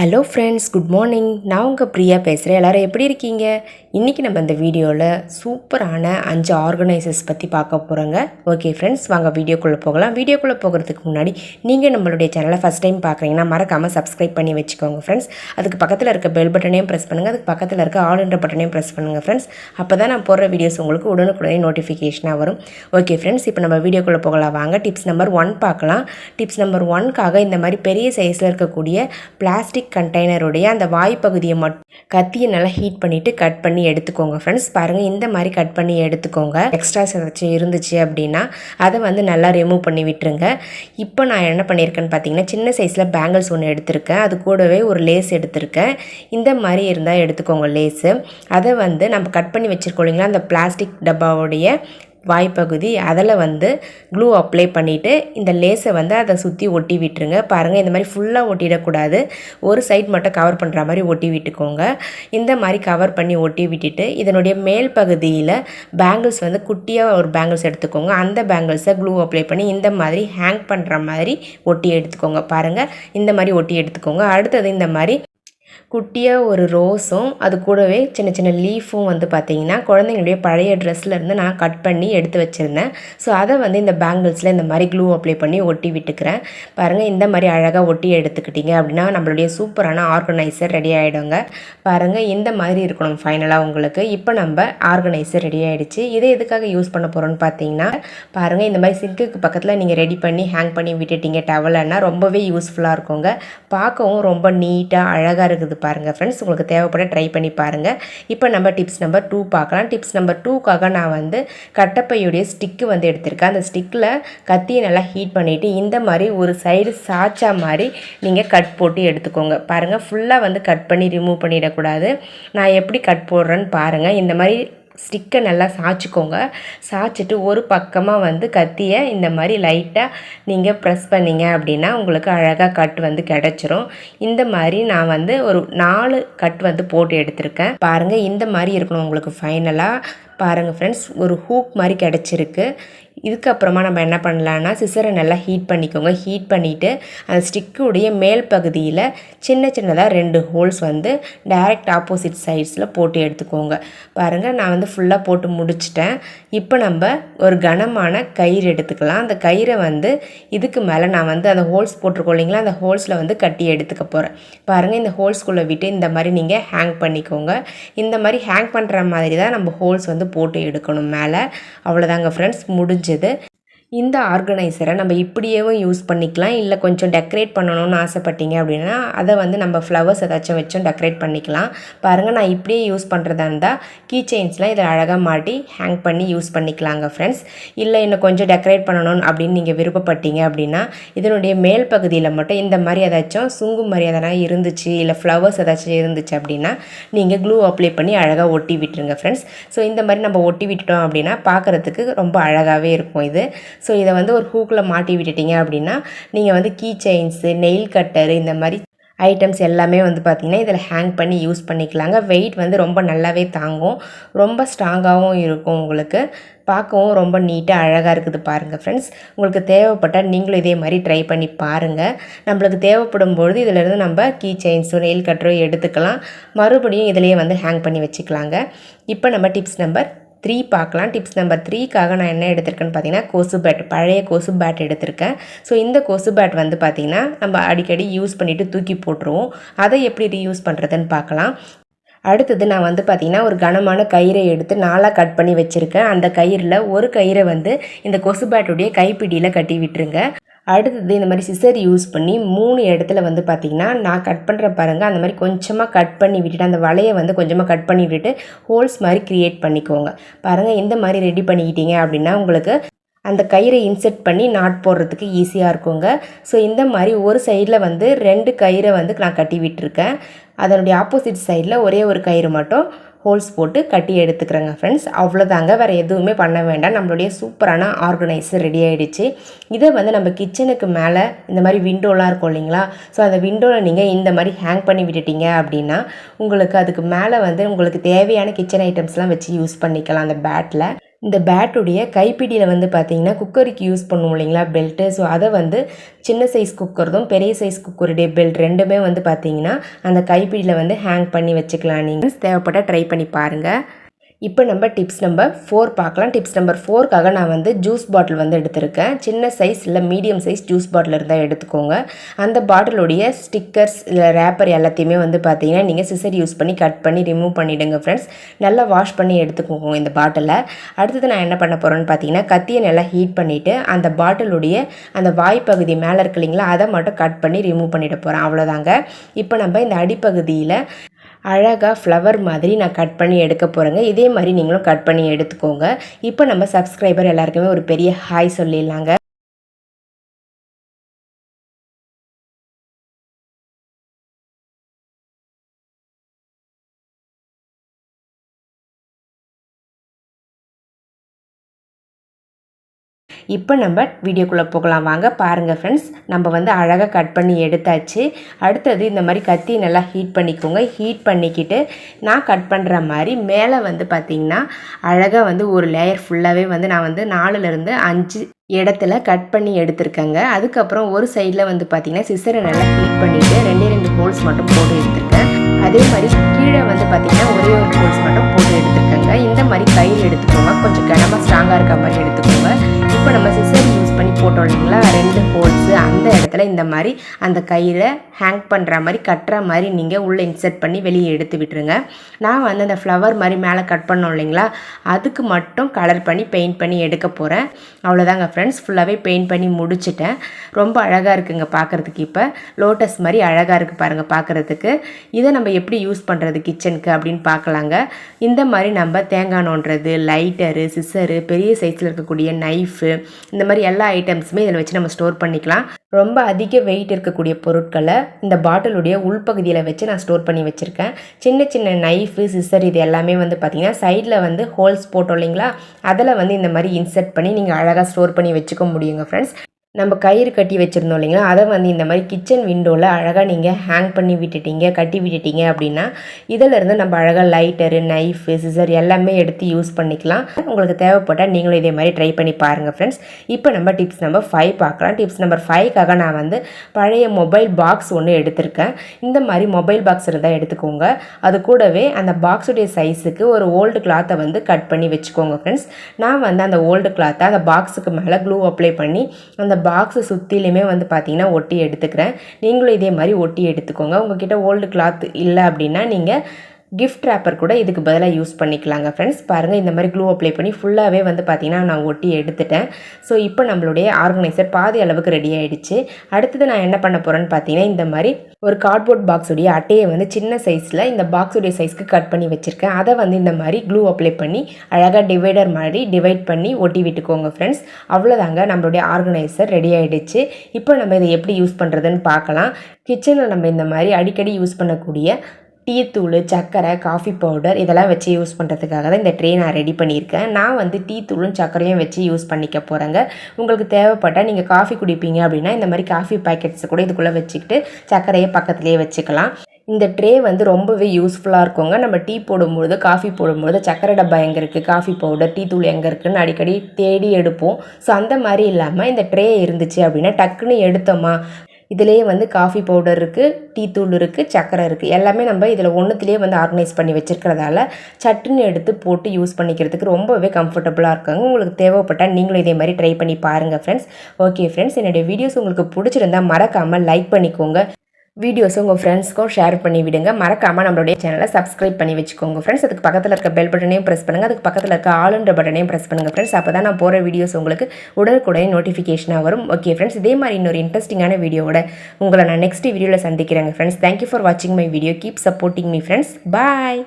Hello friends good morning நான் உங்கள் பிரியா பேசுகிறேன் எல்லோரும் எப்படி இருக்கீங்க? இன்றைக்கி நம்ம இந்த வீடியோவில் சூப்பரான அஞ்சு ஆர்கனைசர்ஸ் பற்றி பார்க்க போகிறோங்க ஓகே ஃப்ரெண்ட்ஸ் வாங்க வீடியோக்குள்ளே போகலாம். வீடியோக்குள்ளே போகிறதுக்கு முன்னாடி நீங்கள் நம்மளுடைய சேனலை ஃபஸ்ட் டைம் பார்க்குறீங்கன்னா மறக்காமல் சப்ஸ்கிரைப் பண்ணி வச்சுக்கோங்க ஃப்ரெண்ட்ஸ் அதுக்கு பக்கத்தில் இருக்க பெல் பட்டனையும் ப்ரெஸ் பண்ணுங்கள் அதுக்கு பக்கத்தில் இருக்க ஆல் என்ற பட்டனையும் ப்ரெஸ் பண்ணுங்கள் ஃப்ரெண்ட்ஸ் அப்போ தான் நான் போடுற வீடியோஸ் உங்களுக்கு உடனுக்குடனே நோட்டிஃபிகேஷனாக வரும். ஓகே ஃப்ரெண்ட்ஸ் இப்போ நம்ம வீடியோக்குள்ளே போகலாம். வாங்க டிப்ஸ் நம்பர் ஒன் பார்க்கலாம். டிப்ஸ் நம்பர் ஒன்க்காக இந்த மாதிரி பெரிய சைஸில் இருக்கக்கூடிய பிளாஸ்டிக் கண்டெய்னருடைய அந்த வாய்ப்பகுதியை மட் கத்தியை நல்லா ஹீட் பண்ணிவிட்டு கட் பண்ணி எடுத்துக்கோங்க ஃப்ரெண்ட்ஸ் பாருங்கள் இந்த மாதிரி கட் பண்ணி எடுத்துக்கோங்க. எக்ஸ்ட்ராஸ் ஏதாச்சும் இருந்துச்சு அப்படின்னா அதை வந்து நல்லா ரிமூவ் பண்ணி விட்டுருங்க. இப்போ நான் என்ன பண்ணியிருக்கேன்னு பார்த்தீங்கன்னா சின்ன சைஸில் பேங்கிள்ஸ் ஒன்று எடுத்திருக்கேன். அது கூடவே ஒரு லேஸ் எடுத்திருக்கேன். இந்த மாதிரி இருந்தால் எடுத்துக்கோங்க லேஸு அதை வந்து நம்ம கட் பண்ணி வச்சுருக்கோம் இல்லைங்களா அந்த பிளாஸ்டிக் டப்பாவுடைய வாய்ப்பகுதி அதில் வந்து க்ளூ அப்ளை பண்ணிவிட்டு இந்த லேஸை வந்து அதை சுற்றி ஒட்டி விட்டுருங்க. பாருங்கள் இந்த மாதிரி ஃபுல்லாக ஒட்டிடக்கூடாது. ஒரு சைட் மட்டும் கவர் பண்ணுற மாதிரி ஒட்டி விட்டுக்கோங்க. இந்த மாதிரி கவர் பண்ணி ஒட்டி விட்டுட்டு இதனுடைய மேல் பகுதியில் பேங்கிள்ஸ் வந்து குட்டியாக ஒரு பேங்கிள்ஸ் எடுத்துக்கோங்க. அந்த பேங்கிள்ஸை க்ளூ அப்ளை பண்ணி இந்த மாதிரி ஹேங் பண்ணுற மாதிரி ஒட்டி எடுத்துக்கோங்க. பாருங்கள் இந்த மாதிரி ஒட்டி எடுத்துக்கோங்க. அடுத்தது இந்த மாதிரி குட்டியாக ஒரு ரோஸும் அது கூடவே சின்ன சின்ன லீஃபும் வந்து பார்த்திங்கன்னா குழந்தைங்களுடைய பழைய ட்ரெஸ்லேருந்து நான் கட் பண்ணி எடுத்து வச்சுருந்தேன். ஸோ அதை வந்து இந்த பேங்கிள்ஸில் இந்த மாதிரி க்ளூ அப்ளை பண்ணி ஒட்டி விட்டுக்கிறேன். பாருங்கள் இந்த மாதிரி அழகாக ஒட்டி எடுத்துக்கிட்டிங்க அப்படின்னா நம்மளுடைய சூப்பரான ஆர்கனைசர் ரெடி ஆகிடுங்க பாருங்கள் இந்த மாதிரி இருக்கணும் ஃபைனலாக உங்களுக்கு. இப்போ நம்ம ஆர்கனைசர் ரெடி ஆகிடுச்சு இதை எதுக்காக யூஸ் பண்ண போகிறோம்னு பார்த்தீங்கன்னா பாருங்கள் இந்த மாதிரி சிங்க்குக்கு பக்கத்தில் நீங்கள் ரெடி பண்ணி ஹேங் பண்ணி விட்டுட்டீங்க டவலைன்னா ரொம்பவே யூஸ்ஃபுல்லாக இருக்குங்க. பார்க்கவும் ரொம்ப நீட்டாக அழகாக இருக்குது இருக்குது பாருங்கள் ஃப்ரெண்ட்ஸ் உங்களுக்கு தேவைப்பட ட்ரை பண்ணி பாருங்கள் இப்போ நம்ம டிப்ஸ் நம்பர் டூ பார்க்கலாம். டிப்ஸ் நம்பர் டூக்காக நான் வந்து கட்டப்பையுடைய ஸ்டிக்கு வந்து எடுத்திருக்கேன். அந்த ஸ்டிக்கில் கத்தியை நல்லா ஹீட் பண்ணிவிட்டு இந்த மாதிரி ஒரு சைடு சாய்ச்சா மாதிரி நீங்கள் கட் போட்டு எடுத்துக்கோங்க. பாருங்கள் ஃபுல்லாக வந்து கட் பண்ணி ரிமூவ் பண்ணிடக்கூடாது. நான் எப்படி கட் போடுறேன்னு பாருங்கள் இந்த மாதிரி ஸ்டிக்கை நல்லா சாய்ச்சிக்கோங்க. சாய்ச்சிட்டு ஒரு பக்கமாக வந்து கத்தியை இந்த மாதிரி லைட்டாக நீங்கள் ப்ரெஸ் பண்ணீங்க அப்படின்னா உங்களுக்கு அழகாக கட் வந்து கிடச்சிரும். இந்த மாதிரி நான் வந்து ஒரு நாலு கட் வந்து போட்டு எடுத்திருக்கேன். பாருங்கள் இந்த மாதிரி இருக்கணும் உங்களுக்கு ஃபைனலாக பாருங்கள் ஃப்ரெண்ட்ஸ் ஒரு ஹூக் மாதிரி கிடச்சிருக்கு. இதுக்கப்புறமா நம்ம என்ன பண்ணலான்னா சிசரை நல்லா ஹீட் பண்ணிக்கோங்க. ஹீட் பண்ணிவிட்டு அந்த ஸ்டிக்குடைய மேல் பகுதியில் சின்ன சின்னதாக ரெண்டு ஹோல்ஸ் வந்து டைரக்ட் ஆப்போசிட் சைட்ஸில் போட்டு எடுத்துக்கோங்க. பாருங்கள் நான் வந்து ஃபுல்லாக போட்டு முடிச்சிட்டேன். இப்போ நம்ம ஒரு கனமான கயிறு எடுத்துக்கலாம். அந்த கயிறை வந்து இதுக்கு மேலே நான் வந்து அந்த ஹோல்ஸ் போட்டிருக்கோம் இல்லைங்களா அந்த ஹோல்ஸில் வந்து கட்டி எடுத்துக்க போகிறேன் பாருங்கள் இந்த ஹோல்ஸ்குள்ளே விட்டு இந்த மாதிரி நீங்கள் ஹேங் பண்ணிக்கோங்க. இந்த மாதிரி ஹேங் பண்ணுற மாதிரி தான் நம்ம ஹோல்ஸ் வந்து போட்டு எடுக்கணும் மேலே. அவ்வளோதாங்க ஃப்ரெண்ட்ஸ் முடிஞ்சது. இந்த ஆர்கனைசரை நம்ம இப்படியேவும் யூஸ் பண்ணிக்கலாம். இல்லை கொஞ்சம் டெக்கரேட் பண்ணணும்னு ஆசைப்பட்டீங்க அப்படின்னா அதை வந்து நம்ம ஃப்ளவர்ஸ் ஏதாச்சும் வச்சும் டெக்கரேட் பண்ணிக்கலாம். பாருங்கள் நான் இப்படியே யூஸ் பண்ணுறதா இருந்தால் கீ செயின்ஸ்லாம் இதை அழகாக மாட்டி ஹேங் பண்ணி யூஸ் பண்ணிக்கலாங்க ஃப்ரெண்ட்ஸ் இல்லை இன்னும் கொஞ்சம் டெக்கரேட் பண்ணணும் அப்படின்னு நீங்கள் விருப்பப்பட்டீங்க அப்படின்னா இதனுடைய மேல் பகுதியில் மட்டும் இந்த மாதிரி ஏதாச்சும் சுங்கு மாதிரி எதனா இருந்துச்சு இல்லை ஃப்ளவர்ஸ் ஏதாச்சும் இருந்துச்சு அப்படின்னா நீங்கள் க்ளூ அப்ளை பண்ணி அழகாக ஒட்டி விட்டுருங்க ஃப்ரெண்ட்ஸ் ஸோ இந்த மாதிரி நம்ம ஒட்டி விட்டுட்டோம் அப்படின்னா பார்க்குறதுக்கு ரொம்ப அழகாகவே இருக்கும் இது. ஸோ இதை வந்து ஒரு ஹூக்கில் மாட்டி விட்டுட்டீங்க அப்படின்னா நீங்கள் வந்து கீ செயின்ஸு நெயில் கட்டரு இந்த மாதிரி ஐட்டம்ஸ் எல்லாமே வந்து பார்த்திங்கன்னா இதில் ஹேங் பண்ணி யூஸ் பண்ணிக்கலாங்க. வெயிட் வந்து ரொம்ப நல்லாவே தாங்கும். ரொம்ப ஸ்ட்ராங்காகவும் இருக்கும் உங்களுக்கு. பார்க்கவும் ரொம்ப நீட்டாக அழகாக இருக்குது பாருங்கள் ஃப்ரெண்ட்ஸ் உங்களுக்கு தேவைப்பட்டால் நீங்களும் இதே மாதிரி ட்ரை பண்ணி பாருங்கள் நம்மளுக்கு தேவைப்படும் பொழுது இதிலேருந்து நம்ம கீ செயின்ஸோ நெயில் கட்டரோ எடுத்துக்கலாம். மறுபடியும் இதிலேயே வந்து ஹேங் பண்ணி வச்சுக்கலாங்க. இப்போ நம்ம டிப்ஸ் நம்பர் த்ரீ பார்க்கலாம். டிப்ஸ் நம்பர் த்ரீக்காக நான் என்ன எடுத்திருக்கேன்னு பார்த்தீங்கன்னா கொசு பேட் பழைய கொசு பேட் எடுத்திருக்கேன். ஸோ இந்த கொசு பேட் வந்து பார்த்திங்கன்னா நம்ம அடிக்கடி யூஸ் பண்ணிவிட்டு தூக்கி போட்டுருவோம். அதை எப்படி ரீயூஸ் பண்ணுறதுன்னு பார்க்கலாம். அடுத்தது நான் வந்து பார்த்திங்கன்னா ஒரு கனமான கயிறை எடுத்து நாலாக கட் பண்ணி வச்சுருக்கேன். அந்த கயிறில் ஒரு கயிறை வந்து இந்த கொசு பேட்டுடைய கைப்பிடியில் கட்டி விட்டுருங்க. அடுத்தது இந்த மாதிரி சிசர் யூஸ் பண்ணி மூணு இடத்துல வந்து பார்த்திங்கன்னா நான் கட் பண்ணுற பாருங்கள் அந்த மாதிரி கொஞ்சமாக கட் பண்ணி விட்டுட்டு அந்த வலையை வந்து கொஞ்சமாக கட் பண்ணி விட்டுட்டு ஹோல்ஸ் மாதிரி க்ரியேட் பண்ணிக்கோங்க. பாருங்கள் இந்த மாதிரி ரெடி பண்ணிக்கிட்டீங்க அப்படின்னா உங்களுக்கு அந்த கயிறை இன்செர்ட் பண்ணி நாட் போடுறதுக்கு ஈஸியாக இருக்குங்க. ஸோ இந்த மாதிரி ஒரு சைடில் வந்து ரெண்டு கயிறை வந்து நான் கட்டி விட்டுருக்கேன். அதனுடைய ஆப்போசிட் சைடில் ஒரே ஒரு கயிறு மட்டும் ஹோல்ஸ் போட்டு கட்டி எடுத்துக்கிறேங்க ஃப்ரெண்ட்ஸ் அவ்வளோதாங்க வேறு எதுவுமே பண்ண வேண்டாம். நம்மளுடைய சூப்பரான ஆர்கனைசர் ரெடி ஆகிடுச்சு இதை வந்து நம்ம கிச்சனுக்கு மேலே இந்த மாதிரி விண்டோலாம் இருக்கும் இல்லைங்களா? ஸோ அந்த விண்டோவில் நீங்கள் இந்த மாதிரி ஹேங் பண்ணி விட்டுட்டீங்க அப்படின்னா உங்களுக்கு அதுக்கு மேலே வந்து உங்களுக்கு தேவையான கிச்சன் ஐட்டம்ஸ்லாம் வச்சு யூஸ் பண்ணிக்கலாம் அந்த பேட்டில் இந்த பேட்டுடைய கைப்பிடியில் வந்து பார்த்தீங்கன்னா குக்கருக்கு யூஸ் பண்ணுவோம் இல்லைங்களா பெல்ட்டு ஸோ அதை வந்து சின்ன சைஸ் குக்கர்தும் பெரிய சைஸ் குக்கருடைய பெல்ட் ரெண்டுமே வந்து பார்த்தீங்கன்னா அந்த கைப்பிடியில் வந்து ஹேங் பண்ணி வச்சுக்கலாம். நீங்கள் தேவைப்பட்டால் ட்ரை பண்ணி பாருங்கள் இப்போ நம்ம டிப்ஸ் நம்பர் ஃபோர் பார்க்கலாம். டிப்ஸ் நம்பர் ஃபோர்க்காக நான் வந்து ஜூஸ் பாட்டில் வந்து எடுத்திருக்கேன். சின்ன சைஸ் இல்லை மீடியம் சைஸ் ஜூஸ் பாட்டில் இருந்தால் எடுத்துக்கோங்க. அந்த பாட்டிலுடைய ஸ்டிக்கர்ஸ் இல்லை ரேப்பர் எல்லாத்தையுமே வந்து பார்த்தீங்கன்னா நீங்கள் சிசர் யூஸ் பண்ணி கட் பண்ணி ரிமூவ் பண்ணிவிடுங்க ஃப்ரெண்ட்ஸ் நல்லா வாஷ் பண்ணி எடுத்துக்கோங்க இந்த பாட்டிலை அடுத்தது நான் என்ன பண்ண போகிறேன்னு பார்த்தீங்கன்னா கத்தியை நல்லா ஹீட் பண்ணிவிட்டு அந்த பாட்டிலுடைய அந்த வாய்ப்பகுதி மேலே இருக்கு இல்லைங்களா அதை மட்டும் கட் பண்ணி ரிமூவ் பண்ணிட போகிறேன் அவ்வளோதாங்க இப்போ நம்ம இந்த அடிப்பகுதியில் அழகாக ஃப்ளவர் மாதிரி நான் கட் பண்ணி எடுக்க போகிறேங்க இதே மாதிரி நீங்களும் கட் பண்ணி எடுத்துக்கோங்க. இப்போ நம்ம சப்ஸ்கிரைபர் எல்லாருக்குமே ஒரு பெரிய ஹாய் சொல்லிடலாங்க. இப்போ நம்ம வீடியோக்குள்ளே போகலாம். வாங்க பாருங்கள் ஃப்ரெண்ட்ஸ் நம்ம வந்து அழகாக கட் பண்ணி எடுத்தாச்சு. அடுத்தது இந்த மாதிரி கத்தி நல்லா ஹீட் பண்ணிக்கோங்க. ஹீட் பண்ணிக்கிட்டு நான் கட் பண்ணுற மாதிரி மேலே வந்து பார்த்திங்கன்னா அழகாக வந்து ஒரு லேயர் ஃபுல்லாகவே வந்து நான் வந்து நாலுலேருந்து அஞ்சு இடத்துல கட் பண்ணி எடுத்திருக்கேங்க. அதுக்கப்புறம் ஒரு சைடில் வந்து பார்த்திங்கன்னா சிசரை நல்லா ஹீட் பண்ணிவிட்டு ரெண்டே ரெண்டு ஹோல்ஸ் மட்டும் போட்டு எடுத்திருக்கேன். அதே மாதிரி கீழே வந்து பார்த்திங்கன்னா ஒரே ஒரு ஹோல்ஸ் மட்டும் போட்டு எடுத்திருக்கேங்க. இந்த மாதிரி கையில் எடுத்துக்கோங்க. கொஞ்சம் கனமாக ஸ்ட்ராங்காக இருக்க மாதிரி எடுத்துக்கோங்க. போட்டோம் இல்லைங்களா? ரெண்டு ஹோல்ஸு அந்த இடத்துல இந்த மாதிரி அந்த கையில் ஹேங் பண்ணுற மாதிரி கட்டுற மாதிரி நீங்கள் உள்ளே இன்சர்ட் பண்ணி வெளியே எடுத்து விட்டுருங்க. நான் வந்து அந்த ஃப்ளவர் மாதிரி மேலே கட் பண்ணோம் இல்லைங்களா? அதுக்கு மட்டும் கலர் பண்ணி பெயிண்ட் பண்ணி எடுக்க போகிறேன் அவ்வளோதாங்க ஃப்ரெண்ட்ஸ் ஃபுல்லாகவே பெயிண்ட் பண்ணி முடிச்சிட்டேன். ரொம்ப அழகாக இருக்குங்க பார்க்குறதுக்கு இப்போ. லோட்டஸ் மாதிரி அழகாக இருக்குது பாருங்கள் பார்க்குறதுக்கு இதை நம்ம எப்படி யூஸ் பண்ணுறது கிச்சனுக்கு அப்படின்னு பார்க்கலாங்க இந்த மாதிரி நம்ம தேங்காய் நோண்டுறது லைட்டரு சிசரு பெரிய சைஸில் இருக்கக்கூடிய நைஃபு இந்த மாதிரி எல்லா ஐட்டம்ஸுமே இதில் வச்சு நம்ம ஸ்டோர் பண்ணிக்கலாம். ரொம்ப அதிக வெயிட் இருக்கக்கூடிய பொருட்களை இந்த பாட்டிலுடைய உள்பகுதியில் வச்சு நான் ஸ்டோர் பண்ணி வச்சுருக்கேன். சின்ன சின்ன நைஃபு சிசர் இது எல்லாமே வந்து பார்த்திங்கன்னா சைடில் வந்து ஹோல்ஸ் போட்டோம் இல்லைங்களா? அதில் வந்து இந்த மாதிரி இன்சர்ட் பண்ணி நீங்கள் அழகாக ஸ்டோர் பண்ணி வச்சுக்க முடியுங்க ஃப்ரெண்ட்ஸ் நம்ம கயிறு கட்டி வச்சுருந்தோம் இல்லைங்களா? அதை வந்து இந்த மாதிரி கிச்சன் விண்டோவில் அழகாக நீங்கள் ஹேங் பண்ணி விட்டுட்டீங்க கட்டி விட்டுட்டீங்க அப்படின்னா இதிலேருந்து நம்ம அழகாக லைட்டரு நைஃபு சிசர் எல்லாமே எடுத்து யூஸ் பண்ணிக்கலாம். உங்களுக்கு தேவைப்பட்டால் நீங்களும் இதே மாதிரி ட்ரை பண்ணி பாருங்கள் ஃப்ரெண்ட்ஸ் இப்போ நம்ம டிப்ஸ் நம்பர் ஃபைவ் பார்க்கலாம். டிப்ஸ் நம்பர் ஃபைவ்க்காக நான் வந்து பழைய மொபைல் பாக்ஸ் ஒன்று எடுத்திருக்கேன். இந்த மாதிரி மொபைல் பாக்ஸ் இருந்தால் எடுத்துக்கோங்க. அது கூடவே அந்த பாக்ஸுடைய சைஸுக்கு ஒரு ஓல்டு கிளாத்தை வந்து கட் பண்ணி வச்சுக்கோங்க ஃப்ரெண்ட்ஸ் நான் வந்து அந்த ஓல்டு கிளாத்தை அந்த பாக்ஸுக்கு மேலே க்ளூ அப்ளை பண்ணி அந்த பாக்ஸை சுற்றிலுமே வந்து பார்த்தீங்கன்னா ஒட்டி எடுத்துக்கிறேன். நீங்களும் இதே மாதிரி ஒட்டி எடுத்துக்கோங்க. உங்ககிட்ட ஓல்டு கிளாத் இல்லை அப்படின்னா நீங்கள் கிஃப்ட் ரேப்பர் கூட இதுக்கு பதிலாக யூஸ் பண்ணிக்கலாங்க ஃப்ரெண்ட்ஸ் பாருங்கள் இந்த மாதிரி க்ளூ அப்ளை பண்ணி ஃபுல்லாகவே வந்து பார்த்திங்கன்னா நான் ஒட்டி எடுத்துட்டேன். ஸோ இப்போ நம்மளுடைய ஆர்கனைசர் பாதி அளவுக்கு ரெடி ஆகிடுச்சு அடுத்தது நான் என்ன பண்ண போகிறேன்னு பார்த்தீங்கன்னா இந்த மாதிரி ஒரு கார்ட்போர்ட் பாக்ஸுடைய அட்டையை வந்து சின்ன சைஸில் இந்த பாக்ஸுடைய சைஸ்க்கு கட் பண்ணி வச்சுருக்கேன். அதை வந்து இந்த மாதிரி க்ளூ அப்ளை பண்ணி அழகாக டிவைடர் மாதிரி டிவைட் பண்ணி ஒட்டி விட்டுக்கோங்க ஃப்ரெண்ட்ஸ் அவ்வளோதாங்க நம்மளுடைய ஆர்கனைசர் ரெடி ஆகிடுச்சு இப்போ நம்ம இதை எப்படி யூஸ் பண்ணுறதுன்னு பார்க்கலாம். கிச்சனில் நம்ம இந்த மாதிரி அடிக்கடி யூஸ் பண்ணக்கூடிய டீத்தூள் சர்க்கரை காஃபி பவுடர் இதெல்லாம் வச்சு யூஸ் பண்ணுறதுக்காக தான் இந்த ட்ரே நான் ரெடி பண்ணியிருக்கேன். நான் வந்து டீத்தூளும் சர்க்கரையும் வச்சு யூஸ் பண்ணிக்க போகிறேங்க உங்களுக்கு தேவைப்பட்டால் நீங்கள் காஃபி குடிப்பீங்க அப்படின்னா இந்த மாதிரி காஃபி பேக்கெட்ஸ் கூட இதுக்குள்ளே வச்சுக்கிட்டு சர்க்கரையை பக்கத்துலேயே வச்சுக்கலாம். இந்த ட்ரே வந்து ரொம்பவே யூஸ்ஃபுல்லாக இருக்குங்க. நம்ம டீ போடும்பொழுது காஃபி போடும்பொழுது சக்கரை டப்பா எங்கே இருக்குது காஃபி பவுடர் டீ தூள் எங்கே இருக்குதுன்னு அடிக்கடி தேடி எடுப்போம். ஸோ அந்த மாதிரி இல்லாமல் இந்த ட்ரே இருந்துச்சு அப்படின்னா டக்குன்னு எடுத்தோமா இதுலேயே வந்து காஃபி பவுடர் இருக்குது டீ தூள் இருக்குது சக்கரை இருக்குது எல்லாமே நம்ம இதில் ஒன்றுத்துலேயே வந்து ஆர்கனைஸ் பண்ணி வச்சுருக்கிறதால சட்டுன்னு எடுத்து போட்டு யூஸ் பண்ணிக்கிறதுக்கு ரொம்பவே கம்ஃபர்டபுளாக இருக்காங்க. உங்களுக்கு தேவைப்பட்டால் நீங்களும் இதே மாதிரி ட்ரை பண்ணி பாருங்கள் ஃப்ரெண்ட்ஸ் ஓகே ஃப்ரெண்ட்ஸ் என்னுடைய வீடியோஸ் உங்களுக்கு பிடிச்சிருந்தா மறக்காமல் லைக் பண்ணிக்கோங்க. வீடியோஸும் உங்கள் ஃப்ரெண்ட்ஸ்க்கும் ஷேர் பண்ணி விடுங்க. மறக்காமல் நம்மளுடைய சேனலை சப்ஸ்கிரைப் பண்ணி வச்சுக்கோங்க ஃப்ரெண்ட்ஸ் அதுக்கு பக்கத்தில் இருக்க பெல் பட்டனையும் ப்ரெஸ் பண்ணுங்கள் அதுக்கு பக்கத்தில் இருக்க ஆளுன்ற பட்டனையும் ப்ரெஸ் பண்ணுங்கள் ஃப்ரெண்ட்ஸ் அப்போ தான் நான் போகிற வீடியோஸ் உங்களுக்கு உடனுக்குடனே நோட்டிஃபிகேஷனாக வரும். ஓகே ஃப்ரெண்ட்ஸ் இதே மாதிரி இன்னொரு இன்ட்ரெஸ்டிங்கான வீடியோவோட உங்களை நான் நெக்ஸ்ட் வீடியோவில் சந்திக்கிறேங்க ஃப்ரெண்ட்ஸ் தேங்க்யூ ஃபார் வாட்சிங் my video keep supporting me friends bye